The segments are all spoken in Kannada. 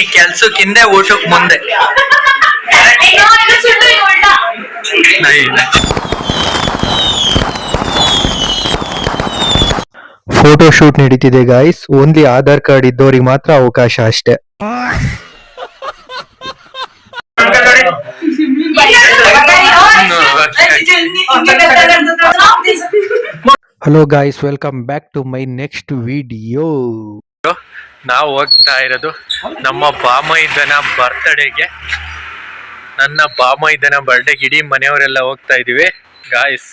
ನೀ ಕೆಲ್ಸಕ್ಕೆ ಹಿಂದೆ ಊಟಕ್ಕೆ ಮುಂದೆ. ಫೋಟೋ ಶೂಟ್ ನಡೀತಿದೆ ಗಾಯ್ಸ್ ಓನ್ಲಿ ಆಧಾರ್ ಕಾರ್ಡ್ ಇದ್ದವರಿಗೆ ಮಾತ್ರ ಅವಕಾಶ ಅಷ್ಟೇ. Hello guys welcome back to my next video ನಾವು ಹೋಗ್ತಾ ಇರೋದು ನಮ್ಮ ಬಾಮೈದನ ಬರ್ತ್ಡೇಗೆ ನನ್ನ ಬಾಮೈದನ ಬರ್ಡೇಗೆ ಇಡೀ ಮನೆಯವರೆಲ್ಲ ಹೋಗ್ತಾ ಇದೀವಿ ಗಾಯ್ಸ್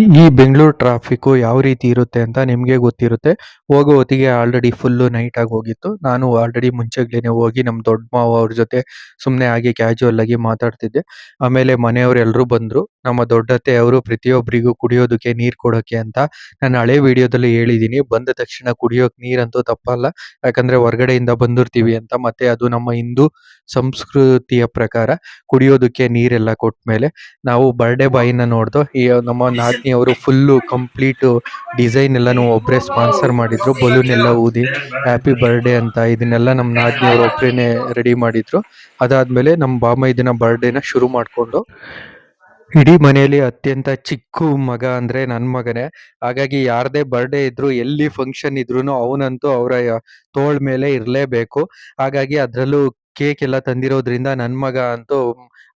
ಈ ಬೆಂಗಳೂರು ಟ್ರಾಫಿಕ್ ಯಾವ ರೀತಿ ಇರುತ್ತೆ ಅಂತ ನಿಮಗೆ ಗೊತ್ತಿರುತ್ತೆ. ಹೋಗೋ ಹೊತ್ತಿಗೆ ಆಲ್ರೆಡಿ ಫುಲ್ಲು ನೈಟ್ ಆಗಿ ಹೋಗಿತ್ತು. ನಾನು ಆಲ್ರೆಡಿ ಮುಂಚೆಗ್ಲೇನೆ ಹೋಗಿ ನಮ್ಮ ದೊಡ್ಡ ಮಾವ ಅವ್ರ ಜೊತೆ ಸುಮ್ಮನೆ ಹಾಗೆ ಕ್ಯಾಶುವಲ್ ಆಗಿ ಮಾತಾಡ್ತಿದ್ದೆ. ಆಮೇಲೆ ಮನೆಯವರು ಎಲ್ಲರೂ ಬಂದ್ರು. ನಮ್ಮ ದೊಡ್ಡತ್ತೆ ಅವರು ಪ್ರತಿಯೊಬ್ಬರಿಗೂ ಕುಡಿಯೋದಕ್ಕೆ ನೀರು ಕೊಡೋಕೆ ಅಂತ ನಾನು ಹಳೆ ವಿಡಿಯೋದಲ್ಲಿ ಹೇಳಿದ್ದೀನಿ ಬಂದ ತಕ್ಷಣ ಕುಡಿಯೋಕೆ ನೀರಂತೂ ತಪ್ಪಲ್ಲ. ಯಾಕಂದ್ರೆ ಹೊರಗಡೆಯಿಂದ ಬಂದಿರ್ತೀವಿ ಅಂತ. ಮತ್ತೆ ಅದು ನಮ್ಮ ಹಿಂದೂ ಸಂಸ್ಕೃತಿಯ ಪ್ರಕಾರ ಕುಡಿಯೋದಕ್ಕೆ ನೀರೆಲ್ಲ ಕೊಟ್ಟ ಮೇಲೆ ನಾವು ಬರ್ಡೇ ಬಾಯಿನ ನೋಡ್ದು ಈ ನಮ್ಮ ನಾದಿನಿ ಅವರು ಫುಲ್ಲು ಕಂಪ್ಲೀಟ್ ಡಿಸೈನ್ ಎಲ್ಲಾನು ಒಬ್ಬರೇ ಸ್ಪಾನ್ಸರ್ ಮಾಡಿದ್ರು. ಬಲೂನ್ ಎಲ್ಲ ಊದಿ ಹ್ಯಾಪಿ ಬರ್ಡೇ ಅಂತ ಇದನ್ನೆಲ್ಲ ನಮ್ಮ ನಾದಿನಿ ಅವರು ಒಬ್ಬರೇ ರೆಡಿ ಮಾಡಿದ್ರು. ಅದಾದ್ಮೇಲೆ ನಮ್ಮ ಬಾಮ ಇದನ್ನ ಬರ್ಡೇನ ಶುರು ಮಾಡ್ಕೊಂಡು ಇಡೀ ಮನೆಯಲ್ಲಿ ಅತ್ಯಂತ ಚಿಕ್ಕ ಮಗ ಅಂದ್ರೆ ನನ್ನ ಮಗನೇ. ಹಾಗಾಗಿ ಯಾರದೇ ಬರ್ಡೇ ಇದ್ರು ಎಲ್ಲಿ ಫಂಕ್ಷನ್ ಇದ್ರು ಅವನಂತೂ ಅವರ ತೋಳ್ ಮೇಲೆ ಇರಲೇಬೇಕು. ಹಾಗಾಗಿ ಅದ್ರಲ್ಲೂ ಕೇಕ್ ಎಲ್ಲ ತಂದಿರೋದ್ರಿಂದ ನನ್ ಮಗ ಅಂತೂ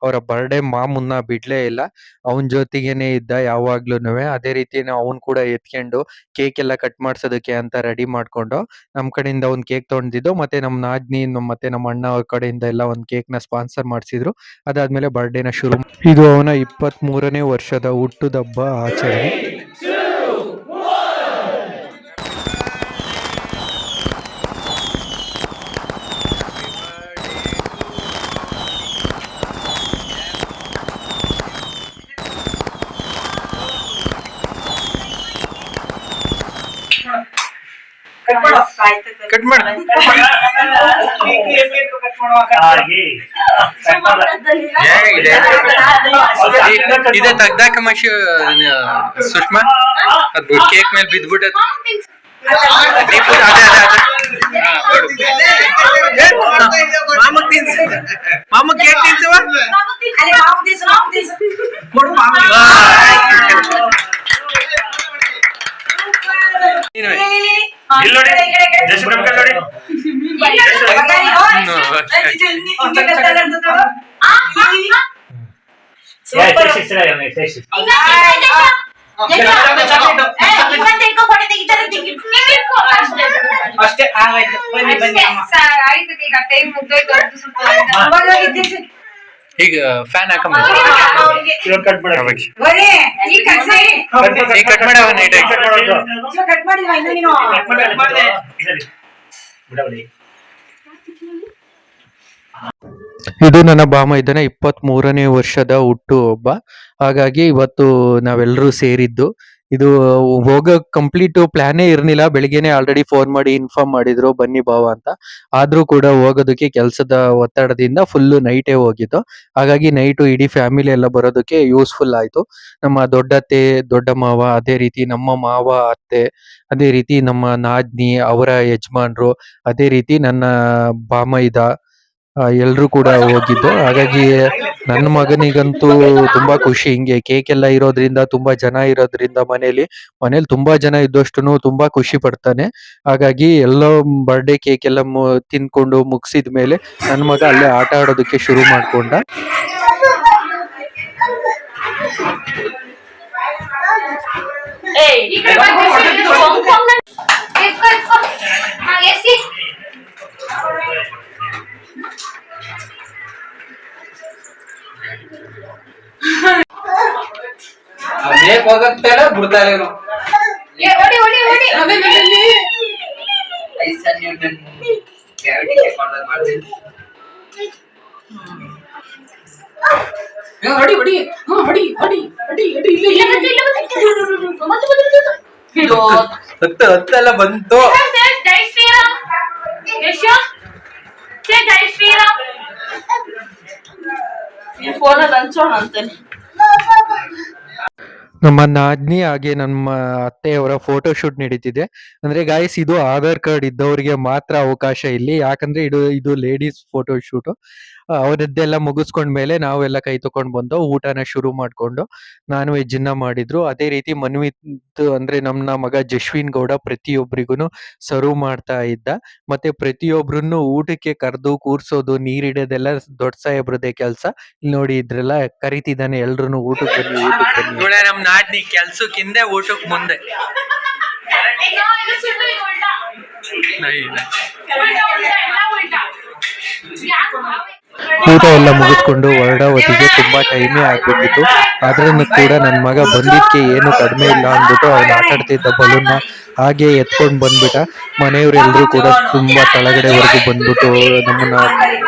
ಅವರ ಬರ್ಡೇ ಮಾಮೂನ್ನ ಬಿಡ್ಲೇ ಇಲ್ಲ. ಅವನ ಜೊತೆಗೇನೆ ಇದ್ದ ಯಾವಾಗ್ಲೂನುವೆ. ಅದೇ ರೀತಿ ಅವನ್ ಕೂಡ ಎತ್ಕೊಂಡು ಕೇಕ್ ಎಲ್ಲ ಕಟ್ ಮಾಡ್ಸೋದಕ್ಕೆ ಅಂತ ರೆಡಿ ಮಾಡ್ಕೊಂಡು ನಮ್ ಕಡೆಯಿಂದ ಒಂದ್ ಕೇಕ್ ತೊಗೊಂಡಿದ್ದು. ಮತ್ತೆ ನಮ್ ನಾದ್ನಿ ಮತ್ತೆ ನಮ್ಮ ಅಣ್ಣ ಅವ್ರ ಕಡೆಯಿಂದ ಎಲ್ಲ ಒಂದ್ ಕೇಕ್ನ ಸ್ಪಾನ್ಸರ್ ಮಾಡಿಸಿದ್ರು. ಅದಾದ್ಮೇಲೆ ಬರ್ಡೇನ ಶುರು ಇದು ಅವನ ಇಪ್ಪತ್ತ್ ಮೂರನೇ ವರ್ಷದ ಹುಟ್ಟುದಬ್ಬ ಆಚರಣೆ. ಕಟ್ ಮಾಡ. ಇದೆ ತೆಗ್ದಾಕ ಮಶಿ ಸುಷ್ಮಾ? ಅದು ಕೇಕ್ ಮೇಲೆ ಬಿದ್ಬಿಟ್ಟದ ಅಷ್ಟೇ ಆಗಾಯ್ತು ಬನ್ನಿ ಬನ್ನಿ ಅಮ್ಮ ಈಗ ಫ್ಯಾನ್ ಹಾಕಂಬ ಕಟ್ ಮಾಡಿ. ಈ ಕಟ್ ಮಾಡವ ನೈಟ್ ಕಟ್ ಮಾಡಿಲ್ಲ ಇನ್ನು ನೀನು? ಇದು ನನ್ನ ಬಾಮ ಇದನ್ನ ಇಪ್ಪತ್ತ್ ಮೂರನೇ ವರ್ಷದ ಹುಟ್ಟು ಹಬ್ಬ. ಹಾಗಾಗಿ ಇವತ್ತು ನಾವೆಲ್ಲರೂ ಸೇರಿದ್ದು ಇದು ಹೋಗೋ ಕಂಪ್ಲೀಟ್ ಪ್ಲಾನೇ ಇರ್ಲಿಲ್ಲ ಬೆಳಿಗ್ಗೆನೆ ಆಲ್ರೆಡಿ ಫೋನ್ ಮಾಡಿ ಇನ್ಫಾರ್ಮ್ ಮಾಡಿದ್ರು, ಬನ್ನಿ ಬಾವ ಅಂತ. ಆದ್ರೂ ಕೂಡ ಹೋಗೋದಕ್ಕೆ ಕೆಲಸದ ಒತ್ತಡದಿಂದ ಫುಲ್ ನೈಟೇ ಹೋಗಿದ್ದು. ಹಾಗಾಗಿ ನೈಟು ಇಡೀ ಫ್ಯಾಮಿಲಿ ಎಲ್ಲ ಬರೋದಕ್ಕೆ ಯೂಸ್ಫುಲ್ ಆಯ್ತು. ನಮ್ಮ ದೊಡ್ಡತ್ತೆ ದೊಡ್ಡ ಮಾವ, ಅದೇ ರೀತಿ ನಮ್ಮ ಮಾವ, ಅತ್ತೆ, ಅದೇ ರೀತಿ ನಮ್ಮ ನಾದ್ನಿ, ಅವರ ಯಜಮಾನ್ರು, ಅದೇ ರೀತಿ ನನ್ನ ಬಾಮೈದ ಎಲ್ರು ಕೂಡ ಹೋಗಿದ್ದು. ಹಾಗಾಗಿ ನನ್ನ ಮಗನಿಗಂತೂ ತುಂಬಾ ಖುಷಿ ಹಿಂಗೆ ಕೇಕ್ ಎಲ್ಲ ಇರೋದ್ರಿಂದ, ತುಂಬಾ ಜನ ಇರೋದ್ರಿಂದ ಮನೇಲಿ. ಮನೇಲಿ ತುಂಬಾ ಜನ ಇದ್ದಷ್ಟುನು ತುಂಬಾ ಖುಷಿ ಪಡ್ತಾನೆ. ಹಾಗಾಗಿ ಎಲ್ಲ ಬರ್ಡೇ ಕೇಕ್ ಎಲ್ಲ ತಿನ್ಕೊಂಡು ಮುಗಿಸಿದ ಮೇಲೆ ನನ್ನ ಮಗ ಅಲ್ಲೇ ಆಟ ಆಡೋದಕ್ಕೆ ಶುರು ಮಾಡ್ಕೊಂಡ. ಬೇಗ ಹೋಗತ್ತಲ್ಲ ಬಿಡ್ತಾರೆ ಇವ್ರು. ಹೊಡಿ ಹೊಡಿ ಹಾ, ಹೊಡಿ ಹೊಡಿ ಹೊಡಿ ಹೊಡಿ ಇಲ್ಲ ಇಲ್ಲ. ಹತ್ತು ಹತ್ತೆಲ್ಲ ಬಂತು. ಹಂಚೋಣ ಅಂತೇನೆ ನಮ್ಮ ನಾದ್ನಿ ಹಾಗೆ ನಮ್ಮ ಅತ್ತೆಯವರ ಫೋಟೋ ಶೂಟ್ ನಡೀತಿದೆ. ಅಂದ್ರೆ ಗಾಯಸ್ ಇದು ಆಧಾರ್ ಕಾರ್ಡ್ ಇದ್ದವರಿಗೆ ಮಾತ್ರ ಅವಕಾಶ ಇಲ್ಲಿ. ಯಾಕಂದ್ರೆ ಇದು ಇದು ಲೇಡೀಸ್ ಫೋಟೋ ಶೂಟ್ ಅವರದ್ದೆಲ್ಲ ಮುಗಿಸ್ಕೊಂಡ್ಮೇಲೆ ನಾವೆಲ್ಲ ಕೈ ತಕೊಂಡ್ ಬಂದು ಊಟನ ಶುರು ಮಾಡ್ಕೊಂಡು ನಾನ್ ವೆಜ್ನ ಮಾಡಿದ್ರು. ಅದೇ ರೀತಿ ಮನ್ವಿತ್ ಅಂದ್ರೆ ನಮ್ಮ ಮಗ ಜಶ್ವಿನ್ ಗೌಡ ಪ್ರತಿಯೊಬ್ಬರಿಗೂ ಸರ್ವ್ ಮಾಡ್ತಾ ಇದ್ದ. ಮತ್ತೆ ಪ್ರತಿಯೊಬ್ಬರನ್ನು ಊಟಕ್ಕೆ ಕರೆದು ಕೂರ್ಸೋದು ನೀರಿಡೋದೆಲ್ಲ ದೊಡ್ಡ ಸಾಹೇಬ್ರದೇ ಕೆಲಸ. ಇಲ್ಲಿ ನೋಡಿ ಇದ್ರೆಲ್ಲ ಕರಿತಿದ್ದಾನೆ ಎಲ್ರು ಊಟಕ್ಕೆ ಬನ್ನಿ ಊಟಕ್ಕೆ ಬನ್ನಿ ಇವಳೆ ನಮ್ ನಾಡ್ನಿ ಕೆಲ್ಸಕ್ಕಿಂದ ಊಟಕ್ಕೆ ಮುಂದೆ. ಇದು ಸುಳ್ಳು, ಇದು ಉಲ್ಟಾ. ಊಟ ಎಲ್ಲ ಮುಗಿಸ್ಕೊಂಡು ಹೊರಡೋವತ್ತಿಗೆ ತುಂಬಾ ಟೈಮೇ ಆಗ್ಬಿಟ್ಟಿತ್ತು. ಆದ್ರೂ ಕೂಡ ನನ್ನ ಮಗ ಬಂದಿದ್ದಕ್ಕೆ ಏನು ಕಡಿಮೆ ಇಲ್ಲ ಅಂದ್ಬಿಟ್ಟು ಅವ್ನು ಆಟಾಡ್ತಿದ್ದ ಬಲೂನ್ನ ಹಾಗೆ ಎತ್ಕೊಂಡು ಬಂದ್ಬಿಟ್ಟ. ಮನೆಯವರೆಲ್ಲರೂ ಕೂಡ ತುಂಬಾ ಕೆಳಗಡೆವರೆಗೂ ಬಂದ್ಬಿಟ್ಟು ನಮ್ಮನ್ನ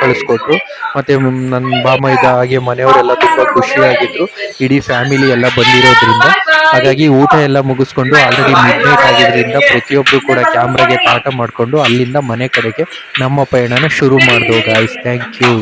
ಕಳಿಸ್ಕೊಟ್ರು. ಮತ್ತೆ ನನ್ನ ಬಾಮ ಇದ್ದ ಹಾಗೆ ಮನೆಯವರೆಲ್ಲ ತುಂಬಾ ಖುಷಿಯಾಗಿದ್ರು. ಇಡೀ ಫ್ಯಾಮಿಲಿ ಎಲ್ಲ ಬಂದಿರೋದ್ರಿಂದ. ಹಾಗಾಗಿ ಊಟ ಎಲ್ಲ ಮುಗಿಸ್ಕೊಂಡು ಆಲ್ರೆಡಿ ಮಿಡ್ ನೈಟ್ ಆಗಿದ್ರಿಂದ ಪ್ರತಿಯೊಬ್ರು ಕೂಡ ಕ್ಯಾಮ್ರಾಗೆ ಪಾಠ ಮಾಡ್ಕೊಂಡು ಅಲ್ಲಿಂದ ಮನೆ ಕಡೆಗೆ ನಮ್ಮ ಪಯಣನ ಶುರು ಮಾಡಿದ್ವು ಗಾಯ್ಸ್ ಥ್ಯಾಂಕ್ ಯು